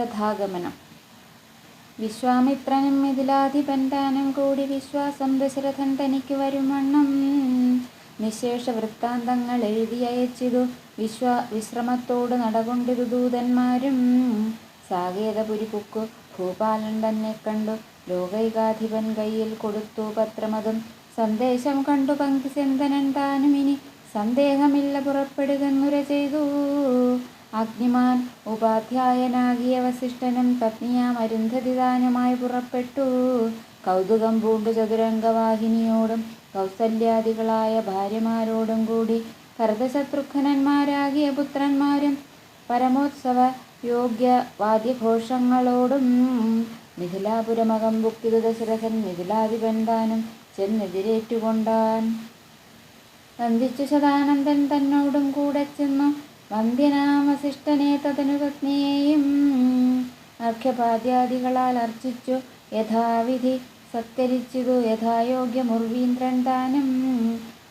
ദശരഥാഗമനം. വിശ്വാമിത്രനും മിഥിലാധിപൻ താനും കൂടി വിശ്വാസം ദശരഥൻ തനിക്ക് വരുമണ്ണം. നിശേഷ വൃത്താന്തങ്ങൾ എഴുതി അയച്ചിതു വിശ്വ വിശ്രമത്തോട് നടകൊണ്ടിരു ദൂതന്മാരും. സാകേതപുരി പുക്കു ഭൂപാലൻ തന്നെ കണ്ടു. ലോകൈകാധിപൻ കയ്യിൽ കൊടുത്തു പത്രമതും. സന്ദേശം കണ്ടു പങ്ക്തിസെന്തനൻ താനും ഇനി സന്ദേഹമില്ല പുറപ്പെടുകെന്നുര ചെയ്തു. അഗ്നിമാൻ ഉപാധ്യായനാകിയ വസിഷ്ഠനും പത്നിയാം അരുന്ധതിദാനമായി പുറപ്പെട്ടു. കൗതുകം പൂണ്ടു ചതുരംഗവാഹിനിയോടും കൗസല്യാദികളായ ഭാര്യമാരോടും കൂടി ഭരതശത്രുഘ്നന്മാരാകിയ പുത്രന്മാരും പരമോത്സവ യോഗ്യ വാദ്യഘോഷങ്ങളോടും മിഥിലാപുരമകം ബുക്കിതു ദശരഥൻ മിഥിലാധിപൻ ചെന്നെതിരേറ്റുകൊണ്ടാൻ വന്ദിച്ചു സദാനന്ദൻ തന്നോടും കൂടെ ചെന്നു വന്ധ്യനാം വസിഷ്ഠനെ തതനു പത്നിയെയും അർഘ്യപാദ്യാദികളാൽ അർച്ചിച്ചു യഥാവിധി സത്കരിച്ചിതു യഥായോഗ്യമുർവീന്ദ്രൻ താനും.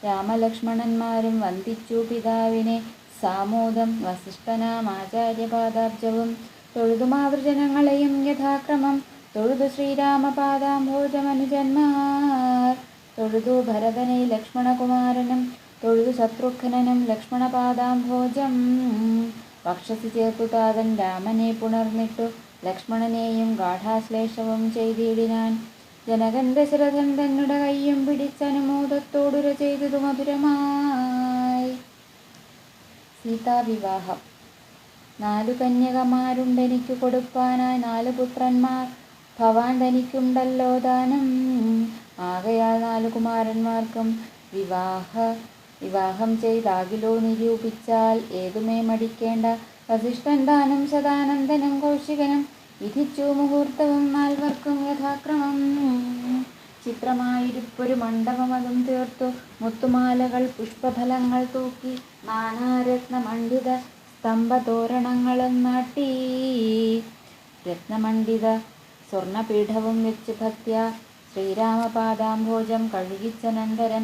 രാമലക്ഷ്മണന്മാരും വന്ദിച്ചു പിതാവിനെ സാമോദം വസിഷ്ഠനാം ആചാര്യപാദാബ്ജവും തൊഴുതു മാതൃജനങ്ങളെയും യഥാക്രമം തൊഴുതു ശ്രീരാമപാദാംഭോജമനുജന്മാർ തൊഴുതു ഭരതനെ ലക്ഷ്മണകുമാരനും തൊഴുതു ശത്രുഘ്നനും ലക്ഷ്മണപാദാംഭോജം വക്ഷസി ചേർത്തു താതൻ രാമനെ പുണർന്നിട്ടു ലക്ഷ്മണനെയും ഗാഠാശ്ലേഷവും ചെയ്തിടിനാൻ. ജനകൻ ദശരഥൻ തന്നുടെ കയ്യും പിടിച്ചനുമോദത്തോടുര ചെയ്തതു മധുരമായി. സീതാവിവാഹം. നാലു കന്യകമാരുണ്ടെനിക്കു കൊടുപ്പാനായി നാലു പുത്രന്മാർ. ഭവാൻ തനിക്കുണ്ടല്ലോ ദാനം. ആകയാൽ നാലു കുമാരന്മാർക്കും വിവാഹ വിവാഹം ചെയ്താകിലോ നിരൂപിച്ചാൽ ഏതുമേ മടിക്കേണ്ട വസിഷ്ഠൻ ദാനം സദാനന്ദനും കൗശികനും വിധിച്ചു മുഹൂർത്തവും നാൽവർക്കും യഥാക്രമം. ചിത്രമായിരിപ്പൊരു മണ്ഡപം അതും തീർത്തു. മുത്തുമാലകൾ പുഷ്പഫലങ്ങൾ തൂക്കി. നാനാരത്നമണ്ഡിത സ്തംഭതോരണങ്ങളും നാട്ടി. രത്നമണ്ഡിത സ്വർണപീഠവും വെച്ച് ഭക്ത്യ. ശ്രീരാമപാദാംഭോജം കഴുകിച്ചനന്തരം.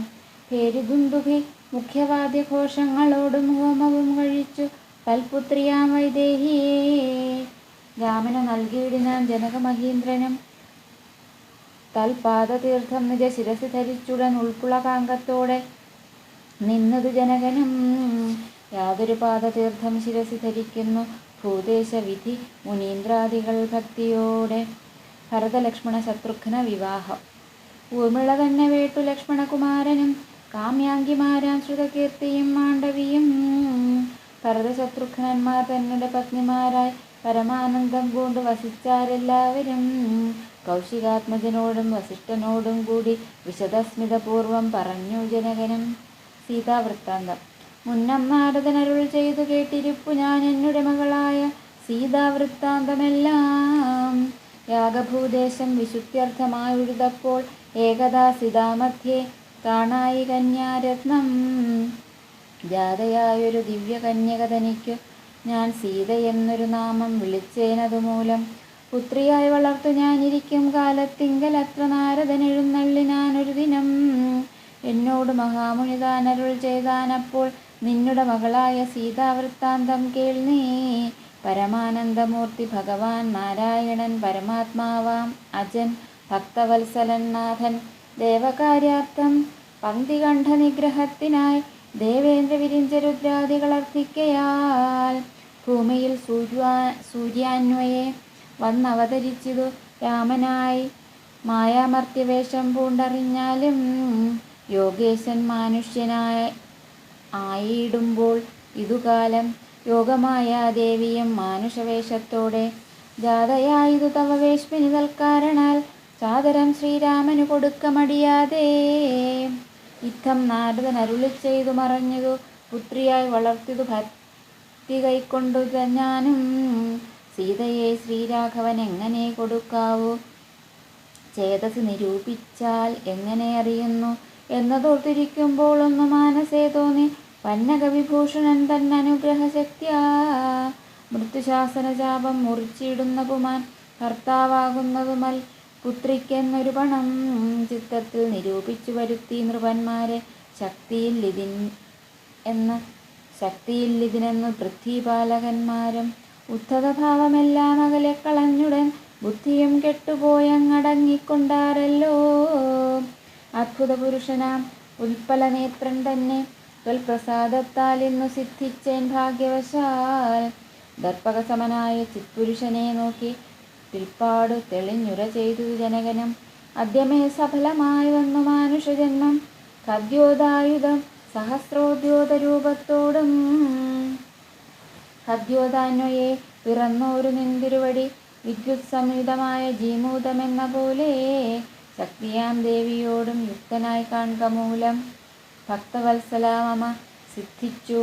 പേരുദുന്ദുഭി മുഖ്യവാദ്യഘോഷങ്ങളോടും ഹോമവും കഴിച്ചു. കൽപുത്രിയാം വൈദേഹിയേ രാമന് നൽകിയിടിനാൻ ജനകമഹീന്ദ്രനും. തൽപാദതീർത്ഥം നിജ ശിരസി ധരിച്ചുടൻ ഉൾപ്പുളകാങ്കത്തോടെ നിന്നതു ജനകനും. യാതൊരു പാദതീർത്ഥം ശിരസി ധരിക്കുന്നു ഭൂദേശവിധി മുനീന്ദ്രാദികൾ ഭക്തിയോടെ. ഭരതലക്ഷ്മണ ശത്രുഘ്ന വിവാഹം. ഊർമിള തന്നെ വേട്ടു ലക്ഷ്മണകുമാരനും. കാമ്യാങ്കിമാരാം ശ്രുതകീർത്തിയും മാണ്ഡവിയും. ഭരതശത്രുഘ്നന്മാർ തന്നെ പത്നിമാരായി പരമാനന്ദം കൊണ്ട് വസിച്ചാരെല്ലാവരും. കൗശികാത്മജനോടും വസിഷ്ഠനോടും കൂടി വിശദസ്മിതപൂർവം പറഞ്ഞു ജനകനം. സീതാവൃത്താന്തം മുന്നം നാരദനരുൾ ചെയ്തു കേട്ടിരിപ്പു ഞാൻ എന്നുടെ മകളായ സീതാവൃത്താന്തമെല്ലാം യാഗഭൂദേശം വിശുദ്ധ്യർത്ഥമായുഴുതപ്പോൾ ഏകദാ സീതാമധ്യേ കാണായി കന്യാരത്നം. ജാതയായൊരു ദിവ്യകന്യക തനിക്കു ഞാൻ സീത എന്നൊരു നാമം വിളിച്ചേനതുമൂലം പുത്രിയായി വളർത്തു ഞാനിരിക്കും കാലത്തിങ്കൽ അത്ര നാരദൻ എഴുന്നള്ളിനാനൊരു ദിനം. എന്നോട് മഹാമുനി താനരുൾ ചെയ്താനപ്പോൾ നിന്നുടെ മകളായ സീതാവൃത്താന്തം കേൾനീ പരമാനന്ദമൂർത്തി ഭഗവാൻ നാരായണൻ പരമാത്മാവാം. അജൻ ഭക്തവത്സലൻ നാഥൻ ദേവകാര്യാർത്ഥം പങ്ക്തികണ്ഠ നിഗ്രഹത്തിനായി ദേവേന്ദ്ര വിരിഞ്ചരുദ്രാദികൾ അർത്ഥിക്കയാൽ ഭൂമിയിൽ സൂര്യാ സൂര്യാന്വയെ വന്നവതരിച്ചതു രാമനായി. മായാമർത്യവേഷം പൂണ്ടറിഞ്ഞാലും യോഗേശൻ മനുഷ്യനായ ആയിടുമ്പോൾ ഇതുകാലം യോഗമായ ദേവിയും മാനുഷവേഷത്തോടെ ജാതയായതു തവ നൽകാരണാൽ സാദരം ശ്രീരാമനു കൊടുക്ക മടിയാതെ ഇത്തം നാരദൻ അരുളി ചെയ്തു മറഞ്ഞതു പുത്രിയായി വളർത്തിയതു ഭക്തി കൈക്കൊണ്ടു ഞാനും. സീതയെ ശ്രീരാഘവൻ എങ്ങനെ കൊടുക്കാവൂ? ചേതസ് നിരൂപിച്ചാൽ എങ്ങനെ അറിയുന്നു? എന്നതോർത്തിരിക്കുമ്പോൾ ഒന്ന് മാനസേ തോന്നി പന്നകവിഭൂഷണൻ തന്നനുഗ്രഹശക്തിയാ മൃത്യുശാസനജാപം മുറിച്ചിടുന്ന പുമാൻ ഭർത്താവാകുന്നതുമൽ പുത്രിക്കെന്നൊരു പണം ചിത്രത്തിൽ നിരൂപിച്ചു വരുത്തി നൃപന്മാരെ ശക്തിയിൽ ഇതിൻ എന്ന് ശക്തിയിൽ ഇതിനെന്ന് പൃഥ്വിപാലകന്മാരും ഉദ്ധതഭാവമെല്ലാം അകലെ കളഞ്ഞുടൻ ബുദ്ധിയും കെട്ടുപോയങ്ങടങ്ങിക്കൊണ്ടാരല്ലോ അത്ഭുത പുരുഷനാം ഉൽപ്പല നേത്രൻ തന്നെ ത്വൽപ്രസാദത്താൽ ഇന്നു സിദ്ധിച്ചേൻ ഭാഗ്യവശാൽ. ദർപ്പകസമനായ ചിത്പുരുഷനെ നോക്കി പിൽപ്പാടു തെളിഞ്ഞുര ചെയ്തു ജനകനം. അദ്യമേ സഫലമായി വന്നു മാനുഷജന്മം. കദ്യോതായുധം സഹസ്രോദ്യോത രൂപത്തോടും കദ്യോതാന്വയെ പിറന്നോരു നിന്തിരുവടി. വിദ്യുത് സംയുതമായ ജീമൂതമെന്ന പോലെ ശക്തിയാം ദേവിയോടും യുക്തനായി കാണുക മൂലം ഭക്തവത്സലാമമ സിദ്ധിച്ചു.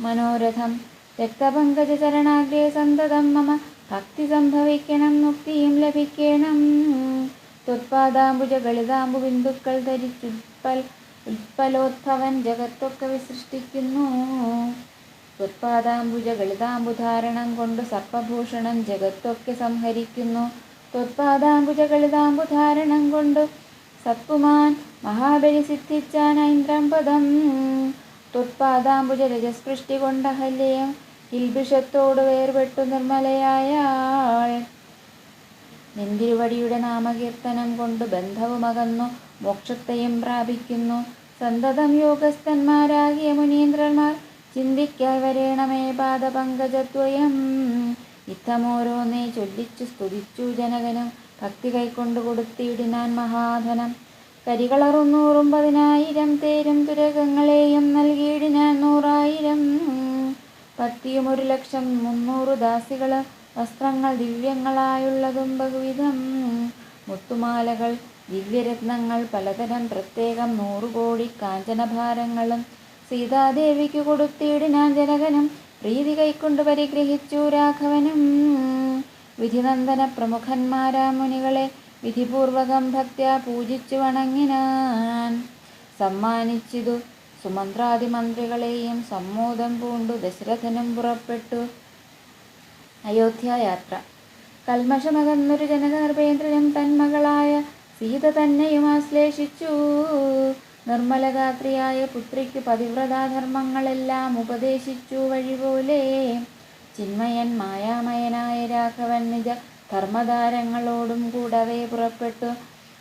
മനോരഥം രക്തപങ്കജ ചരണാഗ്രേ സന്തതം മമ ഭക്തി സംഭവിക്കണം മുക്തിയും ലഭിക്കണം. ത്വത്പാദാംബുജ ഗളിതാംബു ബിന്ദുക്കൾ ധരിച്ചുൽപ്പൽ ഉൽപ്പലോത്ഭവൻ ജഗത്തൊക്കെ വിസൃഷ്ടിക്കുന്നു. ത്വത്പാദാംബുജ ഗളിതാംബുധാരണം കൊണ്ട് സർപ്പഭൂഷണം ജഗത്തൊക്കെ സംഹരിക്കുന്നു. ത്വത്പാദാംബുജ ഗളിതാംബുധാരണം കൊണ്ട് സത്പുമാൻ മഹാബലി സിദ്ധിച്ചാൻ ഐന്ദ്രം പദം ത്വത്പാദാംബുജ രജസ്പൃഷ്ടി കൊണ്ട ഹല്യം കിൽബിഷത്തോട് വേർപെട്ടു നിർമ്മലയായ നിന്തിരുവടിയുടെ നാമകീർത്തനം കൊണ്ട് ബന്ധവുമകന്നു മോക്ഷത്തെയും പ്രാപിക്കുന്നു. സന്തതം യോഗസ്ഥന്മാരാകിയ മുനീന്ദ്രന്മാർ ചിന്തിക്കാൻ വരേണമേ പാദപങ്കജത്വയം ഇത്തമോരോന്നേ ചൊല്ലിച്ചു സ്തുതിച്ചു ജനകനും ഭക്തി കൈക്കൊണ്ടു കൊടുത്തിയിടിനാൻ മഹാധനം. കരികളറുന്നൂറും പതിനായിരം തേരും തുരകങ്ങളെയും നൽകിയിടിനാൻ നൂറായിരം പത്തിയും ഒരു ലക്ഷം മുന്നൂറ് ദാസികൾ വസ്ത്രങ്ങൾ ദിവ്യങ്ങളായുള്ളതും ബഹുവിധം. മുത്തുമാലകൾ ദിവ്യരത്നങ്ങൾ പലതരം പ്രത്യേകം നൂറുകോടി കാഞ്ചനഭാരങ്ങളും സീതാദേവിക്ക് കൊടുത്തിടിനാൻ ജനകനും പ്രീതി കൈക്കൊണ്ട് പരിഗ്രഹിച്ചു രാഘവനും. വിധിനന്ദന പ്രമുഖന്മാരാ മുനികളെ വിധിപൂർവകം ഭക്ത്യാ പൂജിച്ചു വണങ്ങിനാൻ. സമ്മാനിച്ചിതു സുമന്ത്രാദി മന്ത്രികളെയും സമ്മോദം പൂണ്ടു ദശരഥനും പുറപ്പെട്ടു. അയോധ്യായാത്ര. കൽമഷമകന്നൊരു ജനഗർഭേന്ദ്രനും തന്മകളായ സീത തന്നെയും ആശ്ലേഷിച്ചു. നിർമ്മലഗാത്രിയായ പുത്രിക്ക് പതിവ്രതാധർമ്മങ്ങളെല്ലാം ഉപദേശിച്ചു വഴിപോലെ ചിന്മയൻ മായാമയനായ രാഘവൻ നിജ ധർമ്മതാരങ്ങളോടും കൂടവേ പുറപ്പെട്ടു.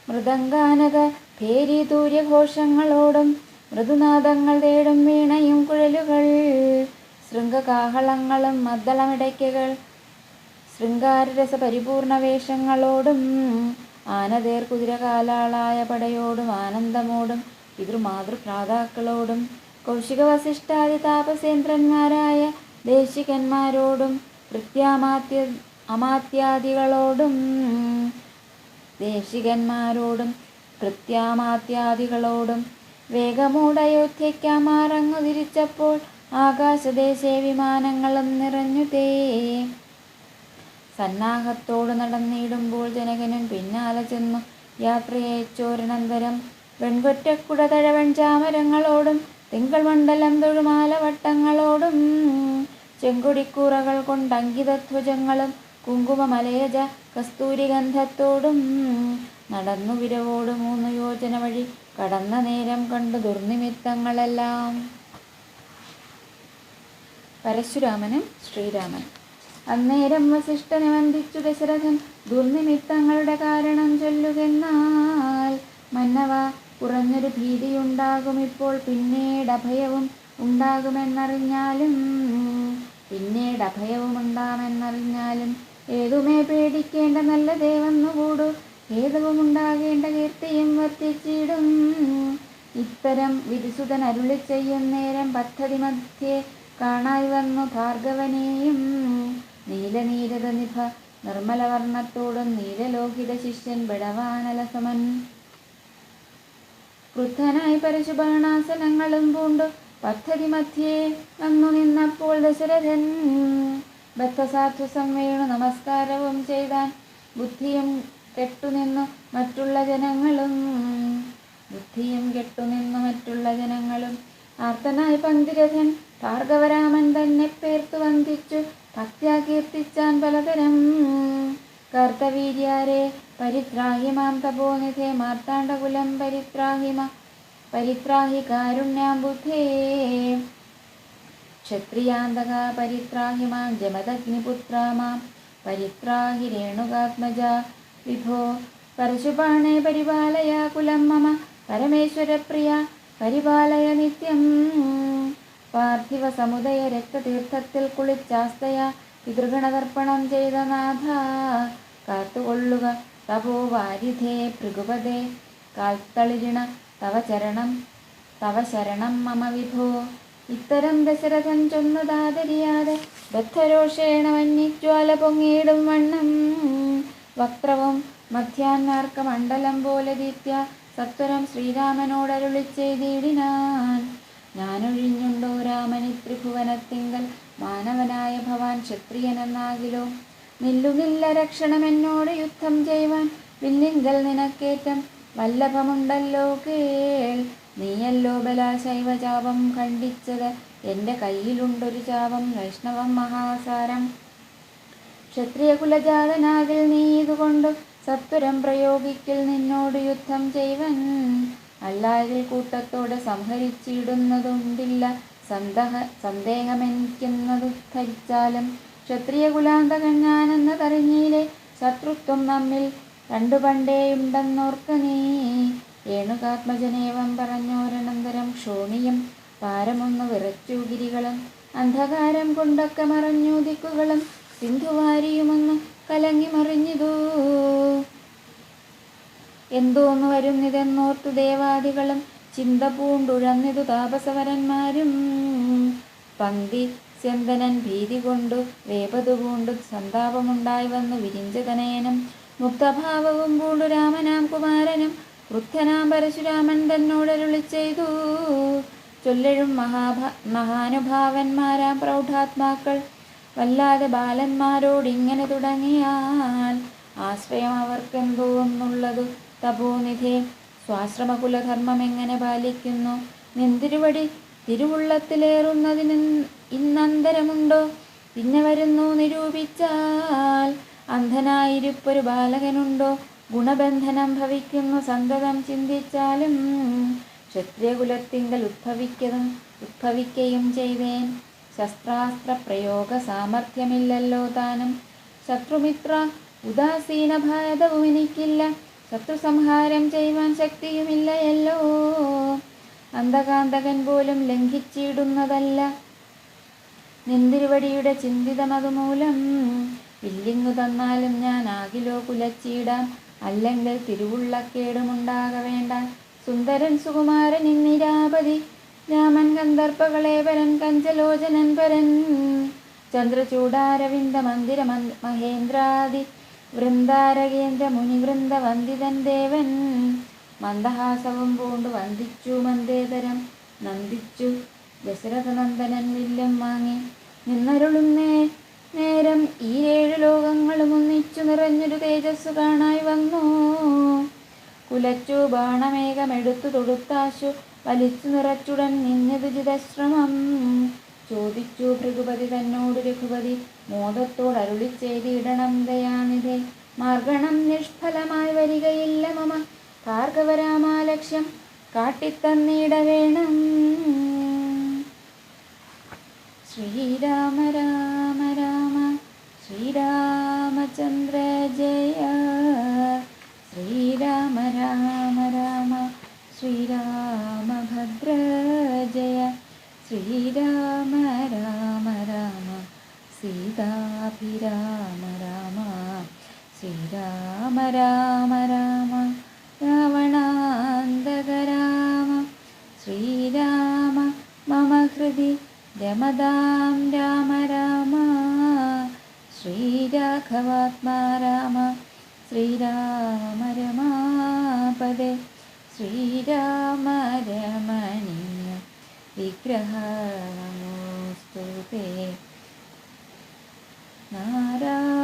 മൃദംഗാനക ഭേരി തൂര്യഘോഷങ്ങളോടും മൃദുനാദങ്ങൾ തേടും വീണയും കുഴലുകൾ ശൃംഗകാഹളങ്ങളും മദ്ദളമിടയ്ക്കകൾ ശൃംഗാരരസ പരിപൂർണ വേഷങ്ങളോടും ആനതേർ കുതിരകാലാളായ പടയോടും ആനന്ദമോടും പിതൃമാതൃഭ്രാതാക്കളോടും കൗശിക വസിഷ്ഠാദി താപസേന്ദ്രന്മാരായ ദേശികന്മാരോടും കൃത്യാമാത്യ അമാത്യാദികളോടും ദേശികന്മാരോടും കൃത്യാമാത്യാദികളോടും വേഗമൂടയോധ്യയ്ക്കാമാറങ്ങു തിരിച്ചപ്പോൾ ആകാശദേശേ വിമാനങ്ങളും നിറഞ്ഞു തേ. സന്നാഹത്തോട് നടന്നിടുമ്പോൾ ജനകനും പിന്നാലെ ചെന്നു യാത്രയച്ചോരനന്തരം വെൺകൊറ്റക്കുട തഴവൻ ചാമരങ്ങളോടും തിങ്കൾ മണ്ഡലം തൊഴുമാലവട്ടങ്ങളോടും ചെങ്കൊടിക്കൂറകൾ കൊണ്ടങ്കിതധ്വജങ്ങളും കുങ്കുമമലയജ കസ്തൂരിഗന്ധത്തോടും നടന്നു വിരവോട് മൂന്ന് യോജന വഴി കടന്ന നേരം കണ്ടു ദുർനിമിത്തങ്ങളെല്ലാം. പരശുരാമനും ശ്രീരാമനും. അന്നേരം വസിഷ്ഠനെ വന്ദിച്ചു ദശരഥൻ ദുർനിമിത്തങ്ങളുടെ കാരണം ചൊല്ലുകെന്നാൽ മന്നവ കുറഞ്ഞൊരു ഭീതിയുണ്ടാകും ഇപ്പോൾ പിന്നീട് അഭയവും ഉണ്ടാകുമെന്നറിഞ്ഞാലും പിന്നീട് അഭയവും ഉണ്ടാമെന്നറിഞ്ഞാലും ഏതുമേ പേടിക്കേണ്ട നല്ല ദേവന്നുകൂടു ഏതവും ഉണ്ടാകേണ്ട കീർത്തിയും വർദ്ധിച്ചിടും. ഇത്തരം വിധുസുതൻ അരുളി ചെയ്യും നേരം പദ്ധതി മധ്യേ കാണായി വന്നു ഭാർഗവനെയും. നീലനീരത നിഭ നിർമ്മലവർണത്തോടും നീലലോഹിത ശിഷ്യൻ ബടവാനലസമൻ. ക്രുദ്ധനായി പരശുബാണാസനങ്ങളും പൂണ്ടു പദ്ധതി മധ്യേ വന്നു നിന്നപ്പോൾ ദശരഥൻ ബദ്ധസാധുസം വീണു നമസ്കാരവും ചെയ്താൻ ബുദ്ധിയും കെട്ടുനിന്നു മറ്റുള്ള ജനങ്ങളും. ബുദ്ധിയും കെട്ടുനിന്നു മറ്റുള്ള ജനങ്ങളും. ആർത്തനായ പന്തിരഥൻ ഭാർഗവരാമൻ തന്നെ പേർത്തു വന്ദിച്ചു. ഭക്ത്യാ കീർത്തിച്ചാൻ പലതരം. കർത്തവീര്യാരെ പരിത്രാഹിമാം തപോനിധേ മാർത്താണ്ഡകുലം പരിത്രാഹിമ പരിത്രാഹി കാരുണ്യാം ബുദ്ധേ ക്ഷത്രിയാന്തക പരിത്രാഹിമാം ജമദഗ്നിപുത്രാമാം ജമദഗ്നിപുത്ര പരിത്രാഹി രേണുകാത്മജ വിഭോ പരശുപാണേ പരിപാലയ കുലം മമ പരമേശ്വരപ്രിയ പരിപാലയ നിത്യം. പാർത്ഥിവ സമുദയ രക്തതീർത്ഥത്തിൽ കുളിച്ചാസ്തയ പിതൃഗണതർപ്പണം ചെയ്ത നാഥ. കാത്തുകൊള്ളുക തപോ വാരിധേ ഭൃഗുപദേ കാൽത്തളിരിണ തവ ചരണം തവ ശരണം മമ വിഭോ. ഇത്തരം ദശരഥൻ ചൊന്നതാദരിയാതെ ബദ്ധരോഷേണ വന്യജ്വാല പൊങ്ങിയിടും വണ്ണം. വക്രവും മധ്യാന്നാർക്ക മണ്ഡലം പോലെ ദീപ്യ സത്വരം ശ്രീരാമനോടരുളി ചെയ്തിടിനാൻ. ഞാനൊഴിഞ്ഞുണ്ടോ രാമനി ത്രിഭുവനത്തിങ്കൽ? മാനവനായ ഭവാൻ ക്ഷത്രിയനെന്നാകിലോ? നില്ലുകില്ല രക്ഷണമെന്നോട് യുദ്ധം ചെയ്യുവാൻ വില്ലിങ്കൽ നിനക്കേറ്റം വല്ലഭമുണ്ടല്ലോ കേൾ. നീയല്ലോ ബലാശൈവ ചാപം ഖണ്ഡിച്ചത്. എന്റെ കയ്യിലുണ്ടൊരു ചാപം വൈഷ്ണവം മഹാസാരം. ക്ഷത്രിയ കുലജാതനാകിൽ നീ ഇതുകൊണ്ട് സത്വരം പ്രയോഗിക്കൽ നിന്നോട് യുദ്ധം ചെയ്വൻ. അല്ലാതിൽ കൂട്ടത്തോടെ സംഹരിച്ചിടുന്നതുണ്ടില്ല. സന്ദഹ സന്ദേഹമെനിക്കുന്നതു ധരിച്ചാലും ക്ഷത്രിയ കുലാന്തകൻ ഞാനെന്നതറിഞ്ഞില്ലേ ശത്രുത്വം നമ്മിൽ രണ്ടു പണ്ടേയുണ്ടെന്നോർക്ക നീ. രേണുകാത്മജനേവം പറഞ്ഞോരനന്തരം ക്ഷോണിയും പാരമൊന്നു വിറച്ചു ഗിരികളും അന്ധകാരം കൊണ്ടൊക്കെ മറഞ്ഞു ദിക്കുകളും സിന്ധുവാരിയുമൊന്ന് കലങ്ങി മറിഞ്ഞിതൂ എന്തോന്ന് വരുന്നിതെന്നോർത്തു ദേവാദികളും ചിന്ത പൂണ്ടുഴന്നിതു താപസവരന്മാരും. പന്തി ചെന്തനൻ ഭീതി കൊണ്ടു വേപതു കൊണ്ടു സന്താപമുണ്ടായി വന്നു വിരിഞ്ചതനയനും. മുക്തഭാവവും പൂണ്ടു രാമനാം കുമാരനും. വൃദ്ധനാം പരശുരാമൻ തന്നോടരുളി ചെയ്തു. ചൊല്ലഴും മഹാഭ മഹാനുഭാവന്മാരാം പ്രൗഢാത്മാക്കൾ വല്ലാതെ ബാലന്മാരോടിങ്ങനെ തുടങ്ങിയാൽ ആശ്രയം അവർക്കെന്തോ എന്നുള്ളതു തപോനിധേ. സ്വാശ്രമകുലധർമ്മം എങ്ങനെ പാലിക്കുന്നു? നിന്തിരുവടി തിരുവുള്ളത്തിലേറുന്നതിന് ഇന്നന്തരമുണ്ടോ? പിന്നെ വരുന്നു നിരൂപിച്ചാൽ അന്ധനായിരിപ്പൊരു ബാലകനുണ്ടോ? ഗുണബന്ധനം ഭവിക്കുന്നു സന്തതം ചിന്തിച്ചാലും ക്ഷത്രിയകുലത്തിങ്കൽ ഉദ്ഭവിക്കതും ഉദ്ഭവിക്കുകയും ചെയ്തേൻ. ശസ്ത്രാസ്ത്ര പ്രയോഗ സാമർഥ്യമില്ലല്ലോ താനും. ശത്രുമിത്ര ഉദാസീന ഭാരതവും എനിക്കില്ല. ശത്രു സംഹാരം ചെയ്യുവാൻ ശക്തിയുമില്ലയല്ലോ. അന്ധകാന്തകൻ പോലും ലംഘിച്ചിടുന്നതല്ല. നിന്തിരുവടിയുടെ ചിന്തിതമതുമൂലം ഇല്ലിങ്ങു തന്നാലും ഞാൻ ആകിലോ കുലച്ചിടാം. അല്ലെങ്കിൽ തിരുവുള്ളക്കേടുമുണ്ടാക വേണ്ട സുന്ദരൻ സുകുമാരൻ ഇന്നിരാപതി. രാമൻ ഗന്ധർപ്പകളേവരൻ കഞ്ചലോചനൻ പരൻ. ചന്ദ്രചൂടാരവിന്ദ മന്ദിര മന്ദ- മഹേന്ദ്രാദി. വൃന്ദാരകേന്ദ്ര മുനിവൃന്ദ വന്ദിതൻ ദേവൻ. മന്ദഹാസവും പൂണ്ടു വന്ദിച്ചു മന്ദേതരം. നന്ദിച്ചു ദശരഥനന്ദനൻ വില്ലം വാങ്ങി. നിന്നരുളുന്നേ നേരം ഈ ഏഴു ലോകങ്ങളും ഒന്നിച്ചു നിറഞ്ഞൊരു തേജസ്സു കാണായി വന്നു. കുലച്ചു ബാണമേഘമെടുത്തു തൊടുത്താശു വലിച്ചു നിറച്ചുടൻ നിന്നതു ചിതശ്രമം. ചോദിച്ചു ഭൃഗുപതി തന്നോട് രഘുപതി മോദത്തോട് അരുളി ചെയ്തിടണം ദയാനിധേ. മാർഗണം നിഷ്ഫലമായി വരികയില്ല മമ. ഭാർഗവരാമാലക്ഷ്യം കാട്ടിത്തന്നിട വേണം ശ്രീരാമ രാമ രാമ ശ്രീരാമചന്ദ്ര ജയ. ശ്രീരാമ രാമ രാമ ശ്രീരാമഭദ്ര ജയ ശ്രീരാമ രാമ രാമ സീതാഭിരാമ രാമ. ശ്രീരാമ രാമ രാമ രാവണാന്തക രാമ. ശ്രീരാമ മമ ഹൃദി രമതാം രാമ രാമ. ശ്രീരാഘവാത്മാ രാമ ശ്രീരാമ ശ്രീരാമ രമണീയ വിഗ്രഹ നമോസ്തുതേ നാരായണ